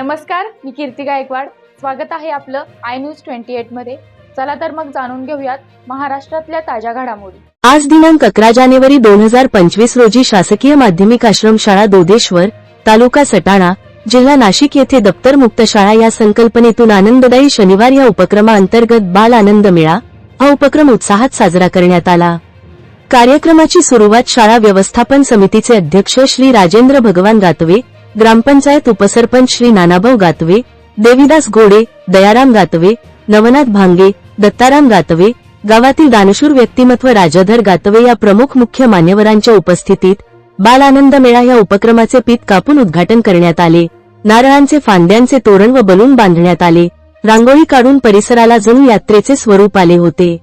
नमस्कार मी कीर्ती गायकवाड. स्वागत आहे आपलं आय न्यूज ट्वेंटी एटमध्ये. चला तर मग जाणून घेऊयात महाराष्ट्रातल्या ताज्या घडामोडी. आज दिनांक अकरा जानेवारी दोन हजार पंचवीस रोजी शासकीय माध्यमिक आश्रमशाळा दोदेश्वर तालुका सटाणा जिल्हा नाशिक येथे दप्तर मुक्त शाळा या संकल्पनेतून आनंददायी शनिवार या उपक्रमाअंतर्गत बाल आनंद मेळा हा उपक्रम उत्साहात साजरा करण्यात आला. कार्यक्रमाची सुरुवात शाळा व्यवस्थापन समितीचे अध्यक्ष श्री राजेंद्र भगवान रातवे ग्रामपंचायत उपसरपंच श्री नानाभाऊ गातवे देविदास घोडे दयाराम गातवे नवनाथ भांगे दत्ताराम गातवे गावातील दानशूर व्यक्तिमत्व राजाधर गातवे या प्रमुख मुख्य मान्यवरांच्या उपस्थितीत बाल आनंद मेळा या उपक्रमाचे पीत कापून उद्घाटन करण्यात आले. नारळांचे फांद्यांचे तोरण व बलून बांधण्यात आले. रांगोळी काढून परिसराला जणू यात्रेचे स्वरूप आले होते.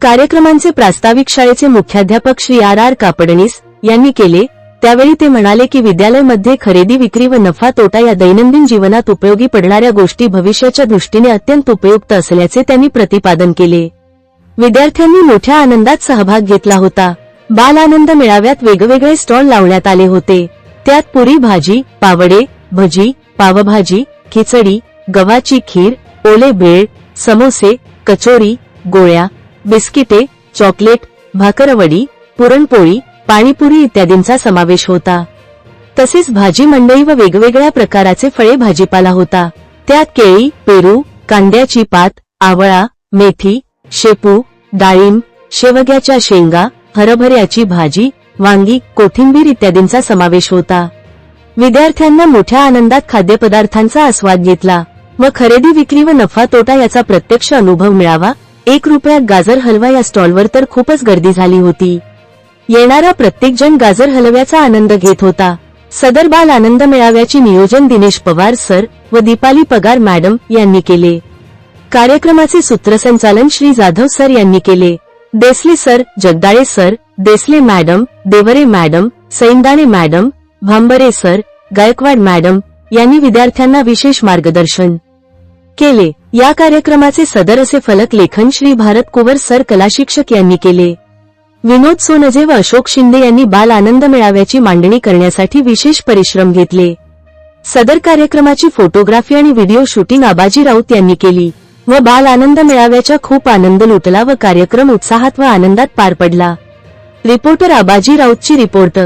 कार्यक्रमांचे प्रास्ताविक शाळेचे मुख्याध्यापक श्री आर आर कापडणीस यांनी केले. त्यावेळी ते म्हणाले की विद्यालयमध्ये खरेदी विक्री व नफा तोटा या दैनंदिन जीवनात उपयोगी पडणाऱ्या गोष्टी भविष्याच्या दृष्टीने अत्यंत उपयुक्त असल्याचे त्यांनी प्रतिपादन केले. विद्यार्थ्यांनी मोठ्या आनंदात सहभाग घेतला होता. बाल आनंद मेळाव्यात वेगवेगळे स्टॉल लावण्यात आले होते. त्यात पुरी भाजी पावडे भजी पावभाजी खिचडी गव्हाची खीर ओले बेळ समोसे कचोरी गोळ्या बिस्किटे चॉकलेट भाकरवडी पुरणपोळी पाणीपुरी इत्यादींचा समावेश होता. तसेच भाजी मंडई व वेगवेगळ्या प्रकाराचे फळे भाजीपाला होता. त्यात केळी पेरू कांद्याची पात आवळा मेथी शेपू डाळिंब शेवग्याच्या शेंगा हरभऱ्याची भाजी वांगी कोथिंबीर इत्यादींचा समावेश होता. विद्यार्थ्यांना मोठ्या आनंदात खाद्यपदार्थांचा आस्वाद घेतला व खरेदी विक्री व नफा तोटा याचा प्रत्यक्ष अनुभव मिळावा एक रुपयात गाजर हलवा या स्टॉलवर तर खूपच गर्दी झाली होती. येणारा प्रत्येक जण गाजर हलव्याचा आनंद घेत होता. सदर बाल आनंद मेळाव्याचे नियोजन दिनेश पवार सर व दीपाली पगार मॅडम यांनी केले. कार्यक्रमाचे सूत्रसंचालन श्री जाधव सर यांनी केले. Desale sir Jagdale sir Desale madam Deore madam Saindane madam Bhambare sir Gaikwad madam यांनी विद्यार्थ्यांना विशेष मार्गदर्शन केले. या कार्यक्रमाचे सदर असे फलक लेखन श्री भारत कुवर सर कलाशिक्षक यांनी केले. विनोद सोनजे व अशोक शिंदे यांनी बाल आनंद मेळाव्याची मांडणी करण्यासाठी विशेष परिश्रम घेतले. सदर कार्यक्रमाची फोटोग्राफी आणि व्हिडिओ शूटिंग आबाजी राऊत यांनी केली व बाल आनंद मेळाव्याचा खूप आनंद लुटला व कार्यक्रम उत्साहात व आनंदात पार पडला. Reporter Abaji राऊतची report